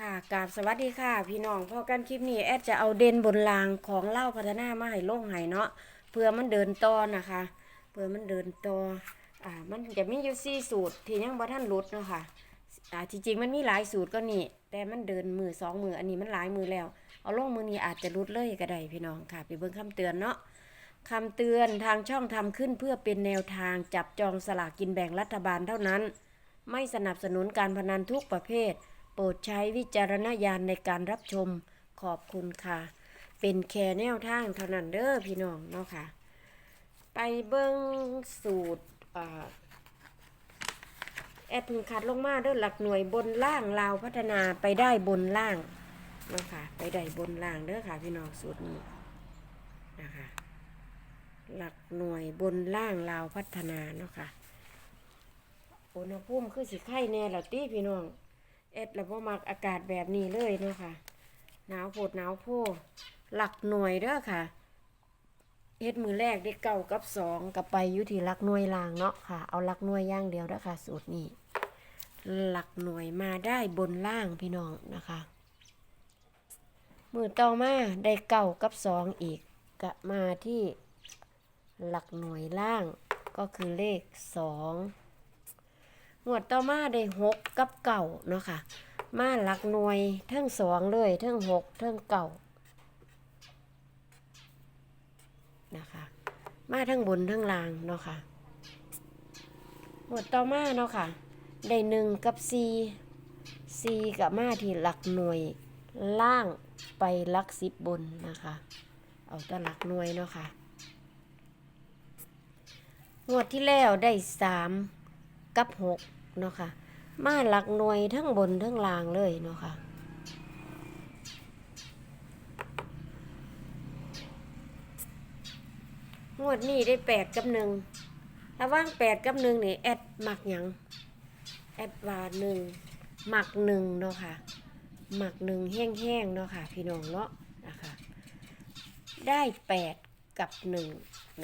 ค่ะกราบสวัสดีค่ะ พี่น้องพอกันคลิปนี้แอดจะเอาเด่นบนรางของเล่าพัฒนามาให้โล่งให้เนาะเพื่อมันเดินต่อนะคะเพื่อมันเดินต่ออ่ามันจะมีอยู่สี่สูตร ที่ยังบ่ท่านลุดเนาะค่ะอ่าจริงๆมันมีหลายสูตรก็นี่ แต่มันเดินมือสองมืออันนี้มันหลายมือแล้ว เอาลงมือนี้อาจจะลุดเลยก็ได้พี่น้องค่ะ ไปเบิ่งคำเตือนเนาะคำเตือนทางช่องทำขึ้นเพื่อเป็นแนวทางจับจองสลากกินแบ่งรัฐบาลเท่านั้น ไม่สนับสนุนการพนันทุกประเภท ปรดใช้วิจารณญาณในการรับชมขอบคุณค่ะ เป็นแค่แนวทางเท่านั้นเด้อพี่น้องเนาะค่ะ ไปเบิ้งสูตรแอดพึงคัดลงมาเด้อหลักหน่วยบนล่างลาวพัฒนาไปได้บนล่างเนาะค่ะ ไปได้บนล่างเด้อค่ะ พี่น้องสูตรนี้นะคะหลักหน่วยบนล่างลาวพัฒนาเนาะค่ะอุณหภูมิคือสิไข่แน่ล้วตีพี่น้อง เอ็ดแล้วพอมักอากาศแบบนี้เลยเนาะค่ะ หนาวโพดหนาวโพหลักหน่วยเด้อค่ะเฮ็ดมือแรกได้เก้ากับสองกับไปอยู่ที่ลักหน่วยล่างเนาะค่ะ เอาลักหน่วยย่างเดียวเด้อค่ะ สูตรนี้หลักหน่วยมาได้บนล่างพี่น้องนะคะ มือต่อมาได้เก้ากับสองอีกกะมาที่หลักหน่วยล่างก็คือเลขสอง งวดต่อมาได้หกกับเก่าเนาะค่ะ มาหลักหน่วยเทั้งสองเลยเทั้งหกเทั้งเก่านะคะ มาทั้งบนทั้งล่างเนาะค่ะงวดต่อมาเนาะค่ะ ได้หนึ่งกับสี่สี่กับมาที่หลักหน่วยล่างไปหลักสิบบนนะคะ เอาแต่หลักหน่วยเนาะค่ะงวดที่แล้วได้สามกับหก เนาะค่ะ มาหลักหน่วยทั้งบนทั้งล่างเลยเนาะค่ะงวดนี้ได้แปดกับหนึ่งระว่างแปดกับหนึ่งนี่แอดหมักหยังแอดว่าหนึ่งหมักหนึ่งเนาะค่ะหมักหนึ่งแห้งๆเนาะค่ะ พี่น้องเนาะนะคะได้แปดกับหนึ่ง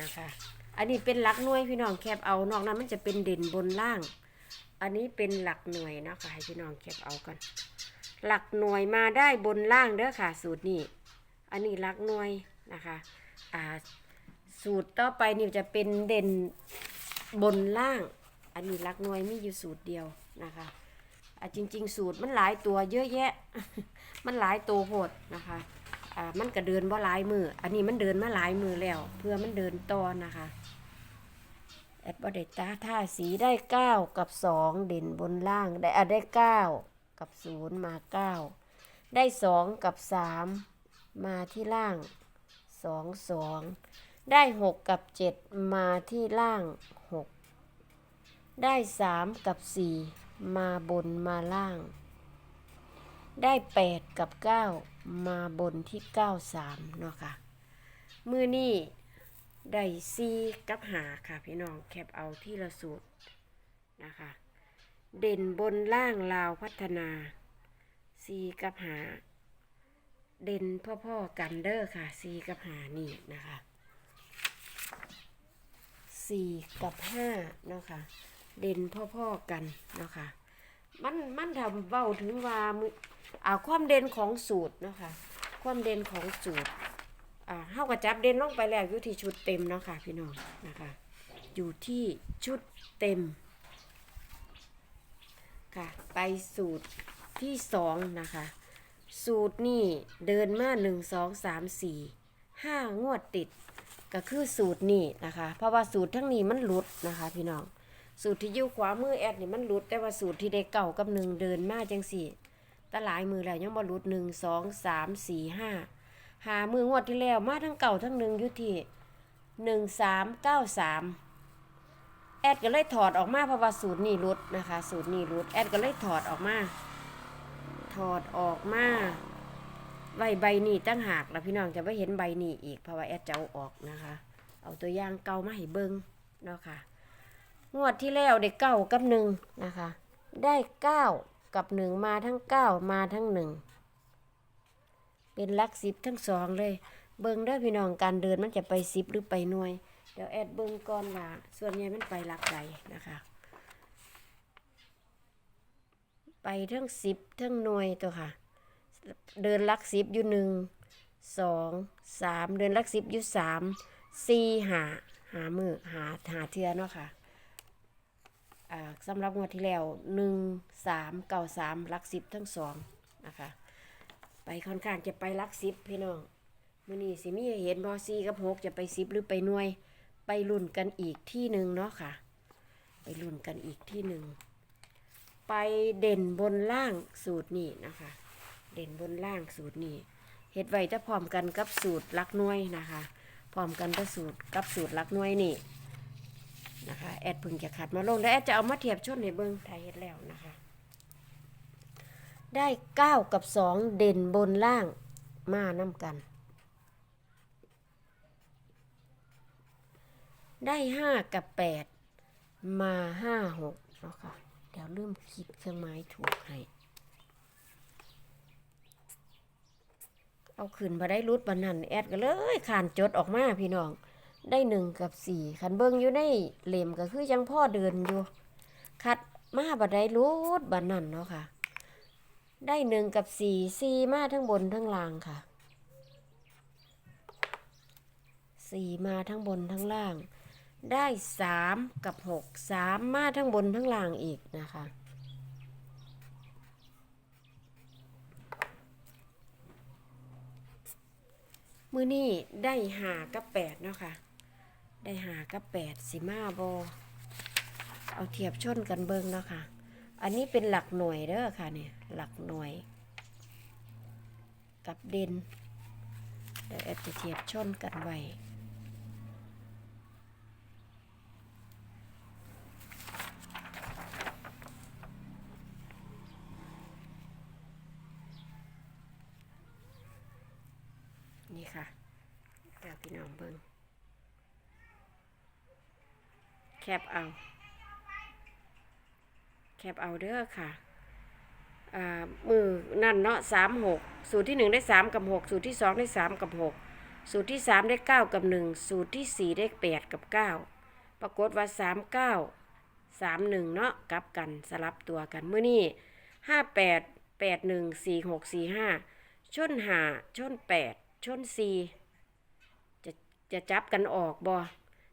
นะคะ อันนี้เป็นลักน่วยพี่น้องแคบเอานอกนั้นมันจะเป็นเด่นบนล่าง อันนี้เป็นหลักหน่วยนะคะให้พี่น้องแคบเอากันหลักหน่วยมาได้บนล่างเด้อค่ะ สูตรนี้ อันนี้หลักหน่วยนะคะอ่าสูตรต่อไปนี่จะเป็นเด่นบนล่าง อันนี้หลักหน่วยมีอยู่สูตรเดียวนะคะอ่าจริง ๆ สูตรมันหลายตัวเยอะแยะ มันหลายตัวโพดนะคะอ่ามันก็เดินบ่หลายมืออันนี้มันเดินมาหลายมือแล้ว เพื่อมันเดินต่อนะคะ แอดบอดตาท่าสีได้เก้ากับสองเด่นบนล่างได้อะได้เก้ากับศูนย์มาเก้าได้สองกับสามมาที่ล่างสองสองได้หกกับเจ็ดมาที่ล่างหกได้สามกับสี่มาบนมาล่าง ได้แปดกับเก้ามาบนที่เก้าสามเนาะค่ะ มือนี่ ได้ซีกับหาค่ะพี่น้องแคปเอาที่ละสูตรนะคะ เด่นบนล่างลาวพัฒนาซีกับหา เด่นพ่อๆกันเด้อค่ะซีกับหานี่นะคะสี่กับห้าเนาะค่ะ เด่นพ่อๆกันเนาะค่ะ มันมันทำเบ้าถึงว่ามืออ่าความเด่นของสูตรเนาะค่ะ ความเด่นของสูตร อ่าเฮาก็จับเด่นลงไปแล้วอยู่ที่ชุดเต็มเนาะค่ะพี่น้องนะคะ อยู่ที่ชุดเต็มค่ะ ไปสูตรที่สองนะคะ สูตรนี่เดินมาหนึ่งสองสามสี่ห้างวดติด ก็คือสูตรนี่นะคะ เพราะว่าสูตรทั้งนี้มันหลุดนะคะพี่น้องสูตรที่อยู่ขวามือแอดนี่มันหลุด แต่ว่าสูตรที่ได้เก่ากับหนึ่งเดินมาจังสี่ต่หลายมือแล้วยังบ่หลุดหนึ่งสองสามสี่ห้า หามืองวดที่แล้วมาทั้งเก่าทั้งหนึ่งอยู่ที่หนึ่งสามเก้าสามแอดก็เลยถอดออกมาเพราะว่าสูตรนี่รุดนะคะ สูตรนี่รุดแอดก็เลยถอดออกมา ถอดออกมาใบใบนี่ตั้งหากแล้วพี่น้องจะไม่เห็นใบนี่อีกเพราะว่าแอดจะเอาออกนะคะ เอาตัวอย่างเก่ามาให้เบิ้งเนาะค่ะงวดที่แล้วได้เก้ากับหนึ่งนะคะ ได้เก้ากับหนึ่งมาทั้งเก้ามาทั้งหนึ่ง เป็นลักสิบทั้งสองเลย เบิ่งเด้อพี่น้องการเดินมันจะไปสิบหรือไปหน่วย เดี๋ยวแอดเบิ่งก่อนว่าส่วนใหญ่มันไปหลักใดนะคะ ไปทั้งสิบทั้งหน่วยตัวค่ะ เดินลักสิบอยู่หนึ่งสองสามเดินลักสิบอยู่สามสี่หาหามือหาหาเทือเนาะค่ะอ่าสำหรับงวดที่แล้วหนึ่งสามเก้าสามลักสิบทั้งสองนะคะ ไปค่อนข้างจะไปลักสิบพี่น้องมื่อนี้สิมีเห็นบอซีกับหกจะไปสิบหรือไปหน่วย ไปลุ่นกันอีกที่หนึ่งเนาะค่ะ ไปลุ่นกันอีกที่หนึ่งไปเด่นบนล่างสูตรนี่นะคะ เด่นบนล่างสูตรนี่เฮ็ดไว้จะพร้อมกันกับสูตรลักน่วยนะคะพร้อมกันกับสูตรกับสูตรลักน่วยนี่นะคะแอดเพึ่งจะขัดมาลงแล้วแอดจะเอามาเทียบชนในเบิ้องไทยเฮ็ดแล้วนะคะ ได้เก้ากับสองเด่นบนล่างมาน้ำกัน ได้ห้ากับแปดมาห้าหกเนาะค่ะเดี๋ยวเริ่มคิดเครื่องไม้ถูกให้เอาขึ้นมาได้รุดบันนันแอดก็เลยขานจดออกมาพี่น้อง ได้หนึ่งกับสี่ขันเบิ้งอยู่ในเหล่มก็คือยังพ่อเดินอยู่ คัดมาบัดได้รุดบันนันเนาะค่ะ ได้หนึ่งกับสี่สี่มาทั้งบนทั้งล่างค่ะสี่มาทั้งบนทั้งล่าง ได้สามกับหกสามมาทั้งบนทั้งล่างอีกนะคะมือนี่ได้หากับแปดเนาะค่ะ ได้หากับแปดสิมาโบเอาเทียบชนกันเบิ้งเนาะค่ะ อันนี้เป็นหลักหน่วยเด้อค่ะเนี่ยหลักหน่วย กับเด่นเดี๋ยวแอดจะเทียบชนกันไว้นี่ค่ะเดี๋ยวพี่น้องเบิ้งแคปเอา คปเอาเด้อค่ะอ่ามือนั่นเนาะสามหกสูตรที่หนึ่งได้สามกับหกสูตรที่สองได้สามกับหกสูตรที่สามได้เก้ากับหนึ่งสูตรที่สี่ได้แปดกับเก้าปรากฏว่าสามเก้าสามหนึ่งเนาะกลับกันสลับตัวกันเมื่อนี้ห้าแปดแปดหนึ่งสี่หกสี่ห้าชนหาชนแปดชนสี่จะจะจับกันออกบ่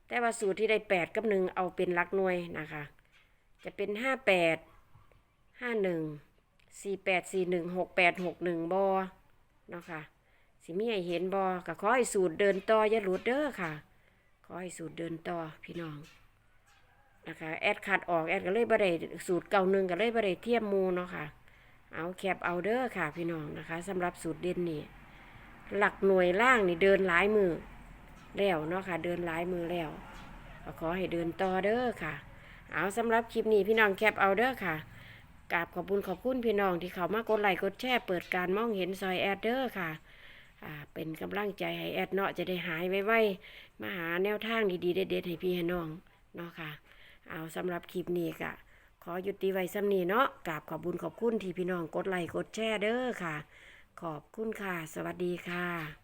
แต่ว่าสูตรที่ได้แปดกับหนึ่งเอาเป็นหลักหน่วยนะคะ จะเป็นห้าแปดห้าหนึ่งสี่แปดสี่หนึ่งหกแปดหกหนึ่งบอเนาะค่ะสิมีให้เห็นบอก็ขอให้สูตรเดินต่ออย่าหลุดเด้อค่ะ ขอให้สูตรเดินต่อพี่น้องนะคะแอดขาดออกแอดก็เลยบ่ได้สูตรเก่าหนึ่งก็เลยบ่ได้เทียมมูเนาะค่ะ เอาแคปเอาเด้อค่ะ พี่น้องนะคะสำหรับสูตรเด่นนี่หลักหน่วยล่างนี่เดินหลายมือแล้วเนาะค่ะ เดินหลายมือแล้วก็ขอให้เดินต่อเด้อค่ะ เอาสำหรับคลิปนี้พี่น้องแคปเอาเด้อค่ะกราบขอบคุณขอบคุณพี่น้องที่เขามากดไลค์กดแชร์เปิดการมองเห็นซอยแอดเด้อค่ะเป็นกำลังใจให้แอดเนาะจะได้หายไวๆมาหาแนวทางดีๆเด็ดๆให้พี่ให้น้องเนาะค่ะ เอาสำหรับคลิปนี้ก็ขอหยุดติไว้สำนีเนาะกราบขอบคุญขอบคุณที่พี่น้องกดไลค์กดแชร์เด้อค่ะ ขอบคุณค่ะ สวัสดีค่ะ